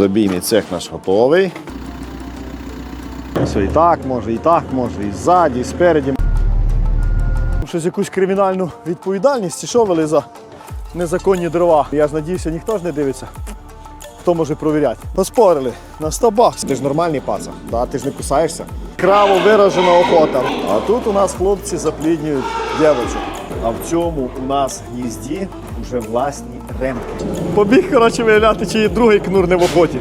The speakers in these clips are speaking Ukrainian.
Забійний цех наш готовий. Все і так може, і так може, і ззаді, і спереді. Щось якусь кримінальну відповідальність, що вели за незаконні дрова. Я ж надіюся, ніхто ж не дивиться. Хто може провіряти? Поспорили на 100 баксів. Ти ж нормальний пацан, да? ти ж не кусаєшся. Краво виражена охота. А тут у нас хлопці запліднюють дівчат. А в цьому у нас гнізді вже власні ремки. Побіг, коротше, виявляти, чи другий кнур не в охоті.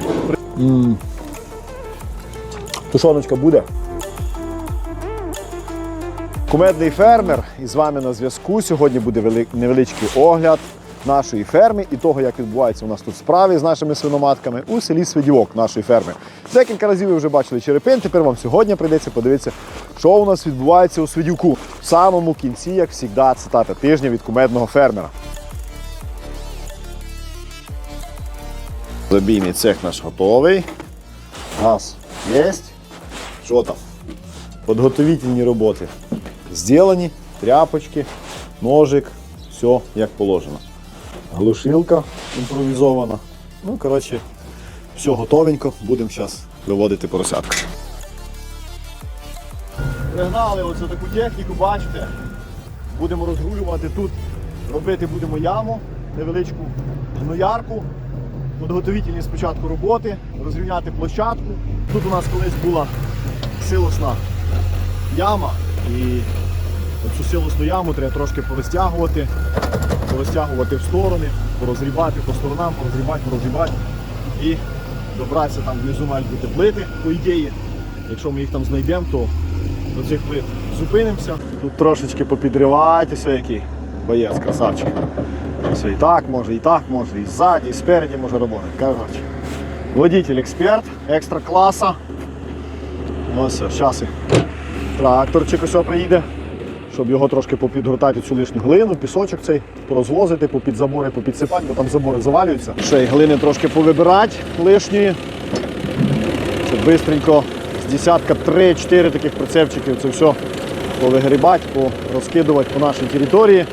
Тушоночка буде. Кумедний фермер і з вами на зв'язку. Сьогодні буде невеличкий огляд нашої ферми і того, як відбуваються у нас тут справи з нашими свиноматками у селі Свидівок нашої ферми. Декілька разів ви вже бачили черепин. Тепер вам сьогодні прийдеться подивитися, що у нас відбувається у Свидівку. В самому кінці, як завжди, цитата тижня від кумедного фермера. Забійний цех наш готовий. Газ є. Що там? Подготовительні роботи. Зроблені, тряпочки, ножик, все як положено. Глушилка імпровізована. Ну, коротше, все готовенько, будемо зараз виводити поросятку. Пригнали оцю таку техніку, бачите. Будемо розгулювати тут, робити будемо яму, невеличку гноярку. Подготовительні спочатку роботи, розрівняти площадку. Тут у нас колись була силосна яма і оцю силосну яму треба трошки порозтягувати, порозтягувати в сторони, порозрібати по сторонам, порозрібати, порозрібати і добратися там внизу мають бути плити, по ідеї. Якщо ми їх там знайдемо, то до цих плит зупинимося. Тут трошечки попідривайтеся, який боєць, красавчик. Все і так може, і так може, і ззаді, і спереді може робити. Коротше. Водитель експерт, екстра класа. Ось, зараз тракторчик ось приїде, щоб його трошки попідгортати цю лишню глину, пісочок цей, порозвозити, попід забори, попідсипати, бо там забори завалюються. Ще й глини трошки повибирати лишньої. Щоб бистренько з десятка 3-4 таких прицепчиків це все повигрібати, порозкидувати по нашій території.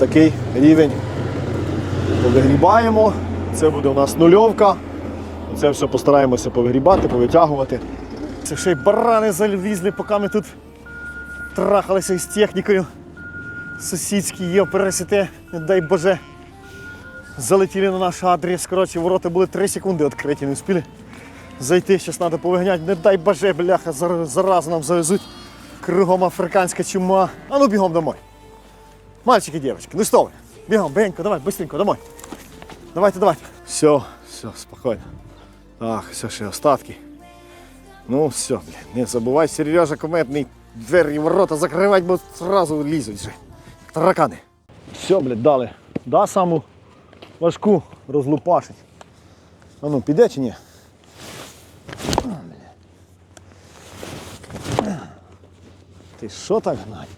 Такий рівень повигрібаємо. Це буде у нас нульовка. Це все постараємося повигрібати, повитягувати. Це ще й барани залізли, поки ми тут трахалися із технікою. Сусідські є пересіте, не дай Боже. Залетіли на наш адрес. Коротше, ворота були 3 секунди відкриті, не встигли зайти. Зараз треба повиганяти. Не дай Боже, бляха, зар- заразу нам завезуть. Кругом африканська чума. А ну бігом домой. Мальчики девочки, ну что вы? Бегом, бенько, давай, быстренько, домой. Давайте, давайте. Все, все, спокойно. Так, все, ще остатки. Ну, все, блін, не забувай, Сережа кометний двері і ворота закривати, бо зразу лізуть вже. як Таракани. Все, блядь, дали. Да, саму важку розлупашить. А ну, піде чи ні? А, бля. Ти що так гнать?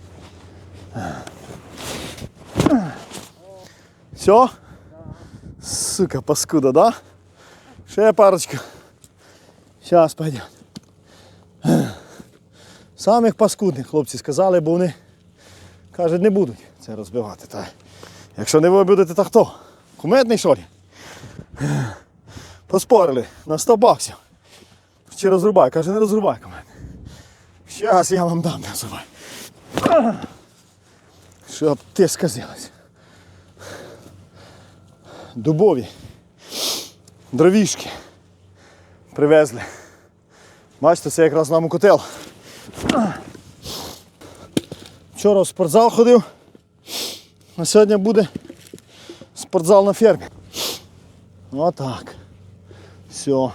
Все? Сука, паскуда, да? Ще парочка. Сейчас пойдем. Самих паскудних хлопці сказали, бо вони кажуть, не будуть це розбивати. Та якщо не ви будете, то хто? Куметний ли? Поспорили на 100 баксів. Чи розрубай? Каже, не розрубай кумет. Зараз я вам дам не розрубай. Щоб ти сказилась. Дубові. Дровішки. Привезли. Бачите, це якраз нам у котел. Вчора в спортзал ходив, а сьогодні буде спортзал на фермі. Отак. Все. В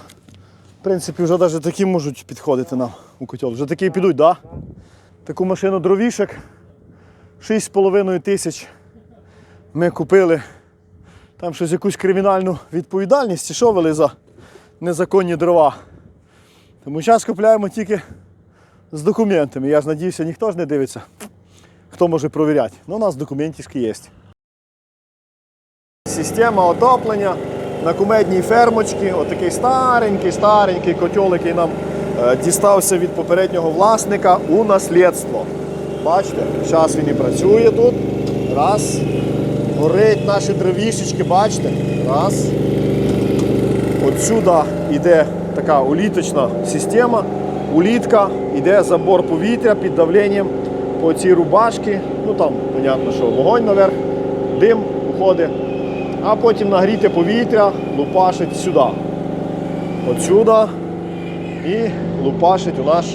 принципі, вже навіть такі можуть підходити нам у котел. Вже такі підуть? Да? Таку машину дровішок 6,5 тисяч ми купили. Там щось якусь кримінальну відповідальність, що вели за незаконні дрова. Тому зараз купляємо тільки з документами. Я ж надіюся, ніхто ж не дивиться, хто може провіряти. Ну, у нас документівські є. Система отоплення на кумедній фермочці. Отакий старенький, старенький котел, який нам е, дістався від попереднього власника у наслідство. Бачите, зараз він і працює тут. Раз. Горить наші дровішечки, бачите? Раз. Отсюда йде така уліточна система. Улітка, йде забор повітря під давленням по цій рубашці. Ну там, понятно, що вогонь наверх, дим уходить. А потім нагріте повітря лупашить сюди. Отсюда і лупашить у наш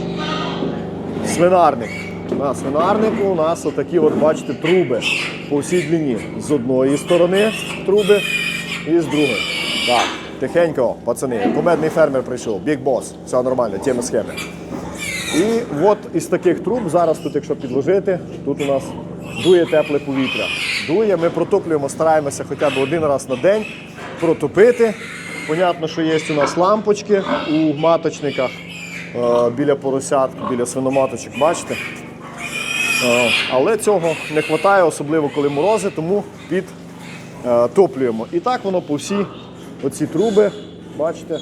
свинарник. На свинарнику у нас отакі, от, бачите, труби по всій длині. З одної сторони труби і з другої. Так, тихенько, пацани. Комедний фермер прийшов, Big Boss, все нормально, тема схеми. І от із таких труб, зараз тут, якщо підложити, тут у нас дує тепле повітря. Дує, ми протоплюємо, стараємося хоча б один раз на день протопити. Понятно, що є у нас лампочки у маточниках е, біля поросят, біля свиноматочок, бачите? Е, Але цього не вистачає, особливо коли морози, тому підтоплюємо. І так воно по всій оці труби, бачите, е,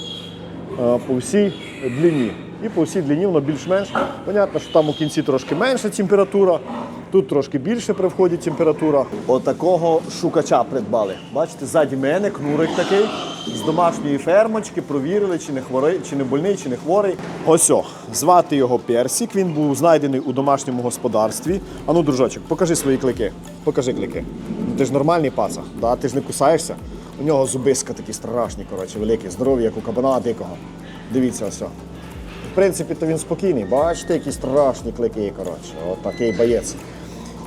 по всій длині. І по всій длині воно більш-менш. Понятно, що там у кінці трошки менша температура, тут трошки більше при вході температура. Отакого шукача придбали. Бачите, ззаді мене кнурик такий з домашньої фермочки, провірили, чи не хворий, чи не больний, чи не хворий. Ось о, звати його Персік. Він був знайдений у домашньому господарстві. Ану, дружочок, покажи свої клики. Покажи клики. Ну, ти ж нормальний паца, да? ти ж не кусаєшся. У нього зубиска такі страшні, коротше, великі, здорові, як у кабана дикого. Дивіться ось. В принципі, то він спокійний. Бачите, які страшні клики, коротше. От такий боєць.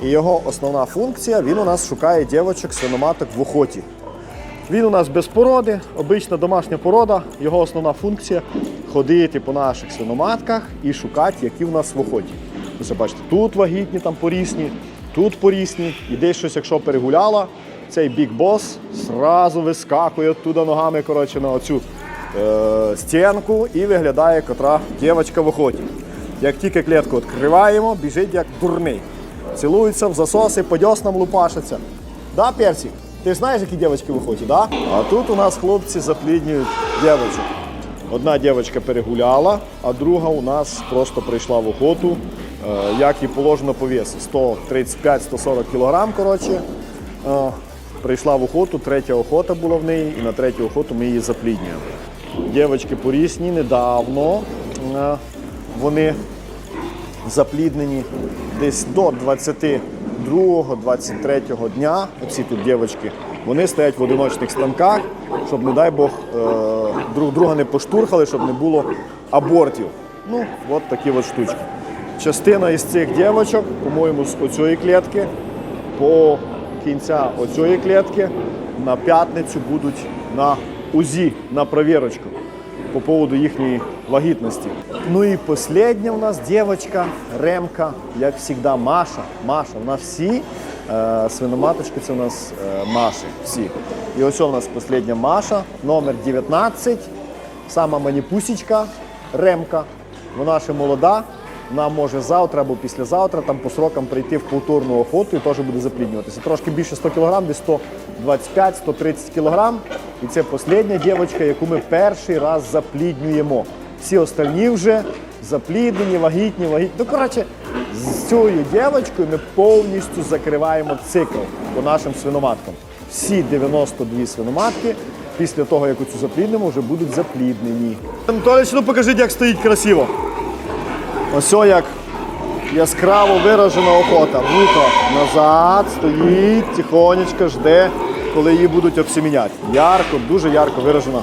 І його основна функція, він у нас шукає дівочок, свиноматок в охоті. Він у нас без породи, обична домашня порода. Його основна функція ходити по наших свиноматках і шукати, які в нас в охоті. Ось бачите, тут вагітні, там порісні, тут порісні. І десь щось, якщо перегуляла, цей бік бос зразу вискакує оттуда ногами коротше, на оцю е, стінку і виглядає котра дівчинка в охоті. Як тільки клітку відкриваємо, біжить як дурний. Цілується в засоси, по дьоснам лупашиться. Да, Персик? Ти знаєш, які дівчатки в охоті, да? А тут у нас хлопці запліднюють дівчаток. Одна дівчинка перегуляла, а друга у нас просто прийшла в охоту, е, як і положено по весу. 135-140 кілограм, коротше. Е, Прийшла в охоту, третя охота була в неї, і на третю охоту ми її запліднюємо. Дівчатки порісні недавно. е, Вони запліднені десь до 22-23 дня. Оці тут дівчатки, вони стоять в одиночних станках, щоб, не дай Бог, е, друг друга не поштурхали, щоб не було абортів. Ну, от такі от штучки. Частина із цих дівчаток, по-моєму, з оцієї клітки, по кінця оцієї клітки на п'ятницю будуть на УЗІ, на провірочку по поводу їхньої вагітності. Ну і остання у нас дівчинка, ремка, як завжди, Маша. Маша, у нас всі е, свиноматочки, це у нас е, Маші. Всі. І ось у нас остання Маша, номер 19, сама маніпусічка, ремка. Вона ще молода. Нам може завтра або післязавтра там по срокам прийти в повторну охоту і теж буде запліднюватися. Трошки більше 100 кг, десь 125-130 кг. І це остання дівчинка, яку ми перший раз запліднюємо. Всі остальні вже запліднені, вагітні, вагітні. Ну, коротше, з цією дівчинкою ми повністю закриваємо цикл по нашим свиноматкам. Всі 92 свиноматки після того, як оцю запліднимо, вже будуть запліднені. Анатолій, ну покажіть, як стоїть красиво. Ось як яскраво виражена охота. Вуха назад, стоїть, тихонечко жде, коли її будуть обсіміняти. Ярко, дуже ярко виражена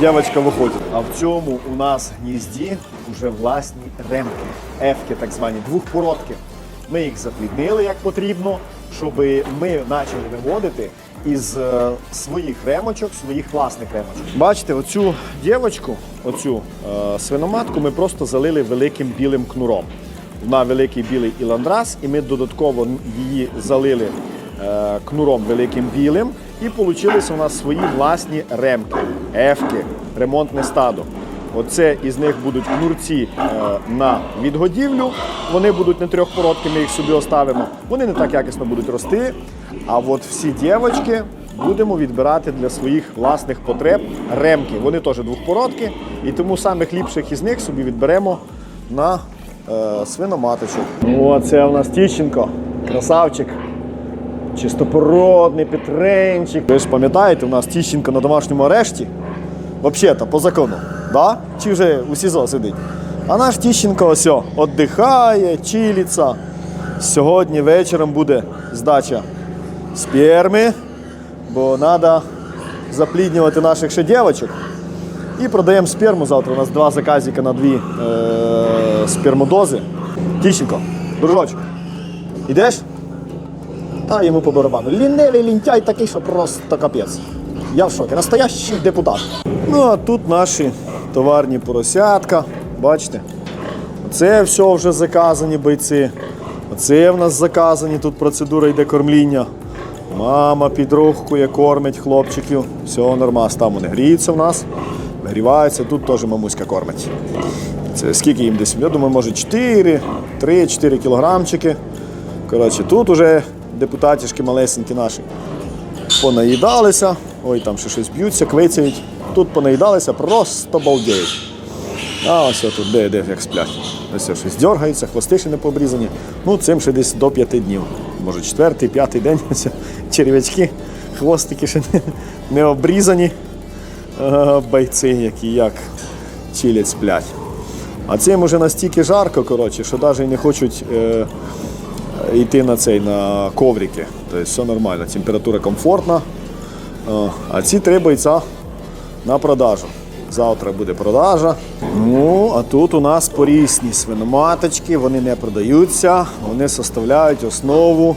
дівчинка в охоті. А в цьому у нас гнізді вже власні ремки, ефки так звані, двохпородки. Ми їх запліднили як потрібно, щоб ми почали виводити із е, своїх ремочок, своїх власних ремочок. Бачите, оцю дівочку, оцю е, свиноматку ми просто залили великим білим кнуром. На великий білий іландрас, і ми додатково її залили кнуром великим білим. І вийшли у нас свої власні ремки, ефки, ремонтне стадо. Оце із них будуть кнурці е, на відгодівлю. Вони будуть не трьохпородки, ми їх собі оставимо. Вони не так якісно будуть рости. А от всі дівчатки будемо відбирати для своїх власних потреб ремки. Вони теж двохпородки, і тому самих ліпших із них собі відберемо на е, свиноматочок. О, це у нас Тіщенко, красавчик. Чистопородний Петренчик. Ви ж пам'ятаєте, у нас Тіщенко на домашньому арешті. взагалі-то, по закону. Да? Чи вже у СІЗО сидить? А наш Тіщенко ось віддихає, чилиться. Сьогодні вечором буде здача сперми, бо треба запліднювати наших ще дівчаток. І продаємо сперму завтра. У нас два заказика на дві е- спермодози. Тіщенко, дружочок, ідеш? Та йому по барабану. Лінивий лінтяй такий, що просто капець. Я в шокі. Настоящий депутат. Ну а тут наші товарні поросятка. Бачите? Це все вже заказані бойці. Оце в нас заказані, тут процедура йде кормління. Мама підрухкує, кормить хлопчиків. Все нормас. Там вони гріються в нас, гріваються, тут теж мамуська кормить. Це скільки їм десь? Я думаю, може 4, 3-4 кілограмчики. Коротше, тут уже депутатішки малесенькі наші понаїдалися. Ой, там ще щось б'ються, квицяють. Тут понаїдалися, просто балдеють. А ось тут, де, де як сплять. Ось щось дергається, хвости ще не пообрізані. Ну, цим ще десь до п'яти днів. Може, четвертий, п'ятий день. Ось черв'ячки, хвостики ще не, не обрізані. А, бойці, які як чилять сплять. А цим уже настільки жарко, коротше, що навіть не хочуть е, йти на цей на коврики. Тобто все нормально, температура комфортна. А ці три бойця на продажу. Завтра буде продажа. Ну, а тут у нас порісні свиноматочки, вони не продаються, вони составляють основу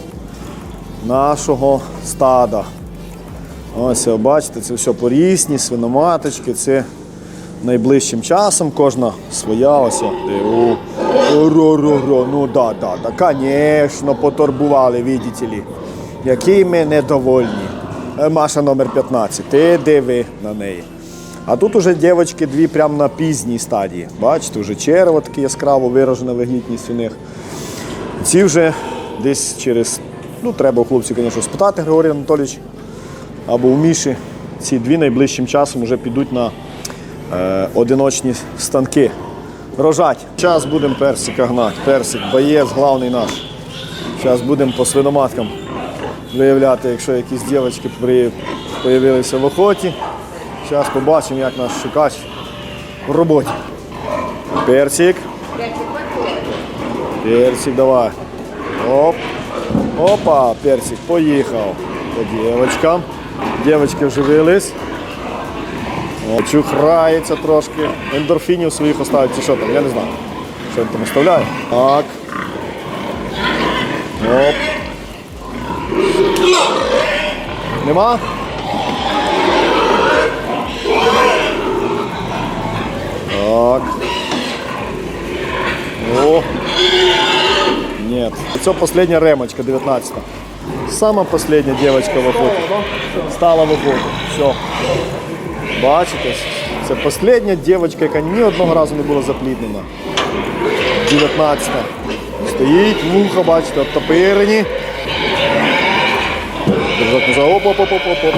нашого стада. Ось, бачите, це все порісні, свиноматочки, це найближчим часом кожна своя ось. Ну да, да, да, звісно, потурбували, видите ли. Які ми недовольні. Е, Маша номер 15, ти диви на неї. А тут уже дівчатки дві прямо на пізній стадії. Бачите, вже черево таке яскраво виражена вигідність у них. Ці вже десь через, ну треба у хлопців, звісно, спитати Григорій Анатолійович або у Міші. Ці дві найближчим часом вже підуть на одиночні станки. Рожать. Зараз будемо персика гнати. Персик, боєць, головний наш. Зараз будемо по свиноматкам виявляти, якщо якісь дівчатки при... появилися в охоті. Зараз побачимо, як наш шукач в роботі. Персик. Персик, давай. Оп. Опа, персик, поїхав. По дівчаткам. Дівчатки вживились. О, чухрається трошки. Ендорфінів своїх оставить, чи що там, я не знаю. Що він там оставляє. Так. Оп. Нема? Так. О. Нет. Це последняя ремочка, 19 Сама последняя девочка в охоті. Стала в охоту. Все. Бачите? Це остання дівчинка, яка ні одного разу не була запліднена. 19. Стоїть, вуха, бачите, оттопирені. Держать назад. Оп, оп, оп, оп, оп.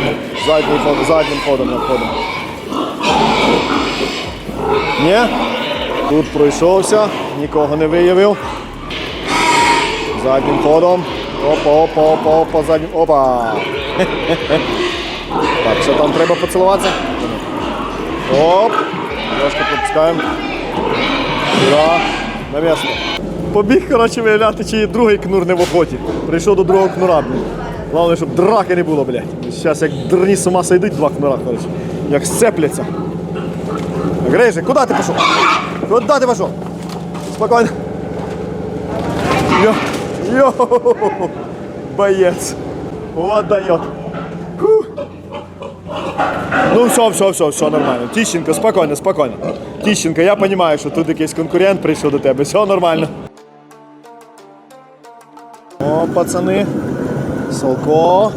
Заднім, ход- заднім ходом надходимо. Ні? Тут пройшовся, нікого не виявив. Заднім ходом. Опа, опа, опа, опа, заднім. Опа. Так, що там треба поцілуватися? Оп. Трошки пропускаємо. Сюди. На місце. Побіг, коротше, виявляти, чи другий кнур не в охоті. Прийшов до другого кнура, блін. Головне, щоб драки не було, блядь. Зараз як дурні з ума сойдуть два кнура, коротше. Як сцепляться. Грейже, куди ти пішов? Куди ти пішов? Спокійно. Йо. Йо. Боец. Вот дает. Ну все, все, все, все нормально. Тищенко, спокійно, спокійно. Тищенко, я розумію, що тут якийсь конкурент прийшов до тебе. Все нормально. О, пацани. Солко.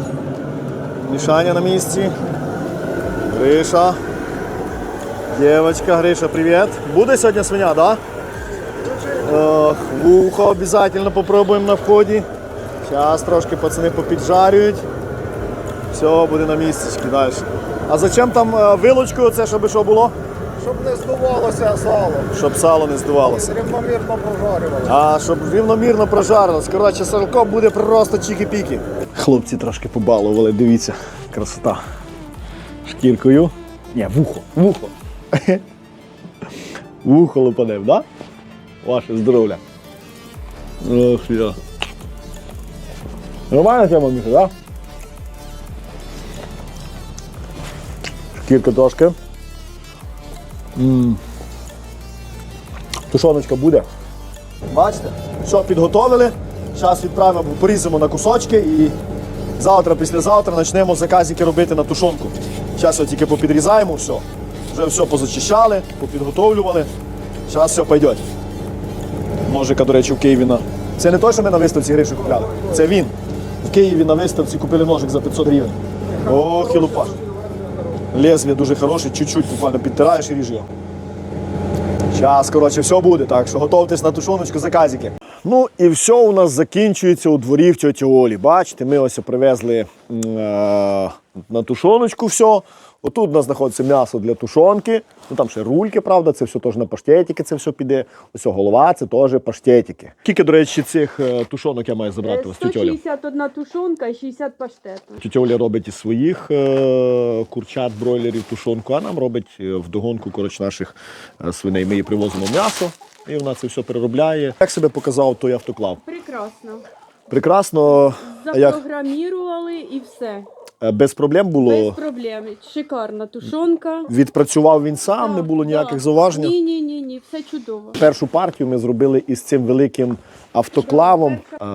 Мішаня на місці. Гриша. Девочка, Гриша, привіт. Буде сьогодні свиня, да? Ох, вухо обов'язково попробуємо на вході. Зараз трошки пацани попіджарюють. Все, буде на місці далі. А зачем там е, вилочку, це щоб що було? Щоб не здувалося сало, Щоб сало не здувалося. рівномірно прожарювали. А щоб рівномірно прожарилось. Коротше, салко буде просто чіки-піки. Хлопці трошки побалували, дивіться, красота. Шкіркою. Ні, вухо, вухо. Вухо лупанем, да? Ваше здоров'я. Ох, я. Нормальна тема, Міша, да? Шкірка трошки. Тушоночка буде. Бачите, що підготовили. Зараз відправимо, поріземо на кусочки і завтра, післязавтра почнемо заказики робити на тушонку. Зараз тільки попідрізаємо все. Вже все позачищали, попідготовлювали. Зараз все пойде. Ножика, до речі, в Києві на. Це не той, що ми на виставці гриші купляли. Це він. В Києві на виставці купили ножик за 500 гривень. Ох, і лупаш. Лезвие дуже хороше, чуть-чуть буквально підтираєш і ріж його. Зараз, коротше, все буде, так що готуйтесь на тушоночку заказики. Ну і все у нас закінчується у дворі в тьоті Олі. Бачите, ми ось привезли е, на тушоночку все. Отут у нас знаходиться м'ясо для тушонки. Ну там ще рульки, правда, це все теж на паштетики, це все піде. Ось голова, це теж паштетики. Скільки, до речі, цих е, тушонок я маю забрати у вас, тьотя Оля? 161 тушонка і 60 паштету. Тетя Оля робить із своїх е, курчат, бройлерів тушонку, а нам робить е, вдогонку коротше, наших свиней. Ми їй привозимо м'ясо, і вона це все переробляє. Як себе показав той автоклав? Прекрасно. Прекрасно, Запрограмірували і все. Е, без проблем було. Без проблем. Шикарна тушонка. Відпрацював він сам, не було ніяких да. зауважень. Ні, ні, ні, ні, все чудово. Першу партію ми зробили із цим великим автоклавом е,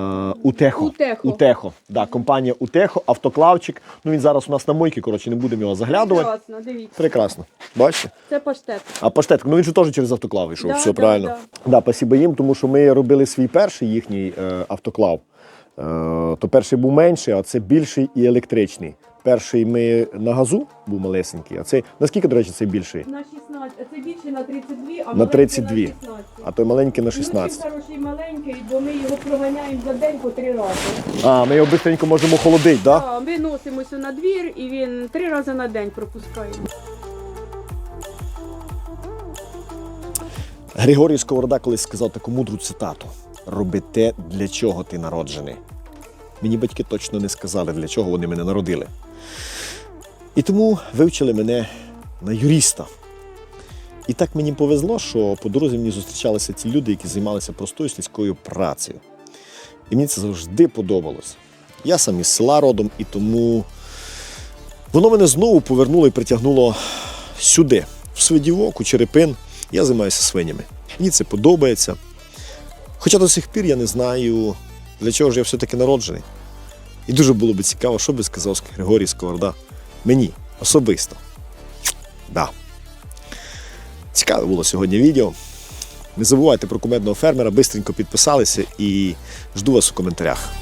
Утехо. Утехо. Утехо. Да, компанія Утехо, автоклавчик. Ну він зараз у нас на мойці, коротше, не будемо його заглядувати. Прекрасно, дивіться. Прекрасно. Бачите? Це паштет. А паштет, ну він же теж через автоклав йшов, Да, все да, правильно. да. Да, спасибо їм, тому що ми робили свій перший їхній е, автоклав. Е, то перший був менший, а це більший і електричний. Перший ми на газу був малесенький, а цей наскільки, до речі, цей більший? На 16. Це більше на 32, а На маленький 32. на 16. А той маленький на Він 16. дуже хороший маленький, бо ми його проганяємо за день по три рази. А, ми його швидко можемо холодити, так? Да? А, ми носимося на двір і він три рази на день пропускає. Григорій Сковорода колись сказав таку мудру цитату: роби те, для чого ти народжений. Мені батьки точно не сказали, для чого вони мене народили. І тому вивчили мене на юриста. І так мені повезло, що по дорозі мені зустрічалися ті люди, які займалися простою сільською працею. І мені це завжди подобалось. Я сам із села родом, і тому воно мене знову повернуло і притягнуло сюди, в Свидівок, у Черепин. Я займаюся свинями. Мені це подобається. Хоча до сих пір я не знаю, для чого ж я все-таки народжений. І дуже було б цікаво, що би сказав Григорій Сковорода мені особисто. Да. Цікаве було сьогодні відео. Не забувайте про кумедного фермера, бистренько підписалися і жду вас у коментарях.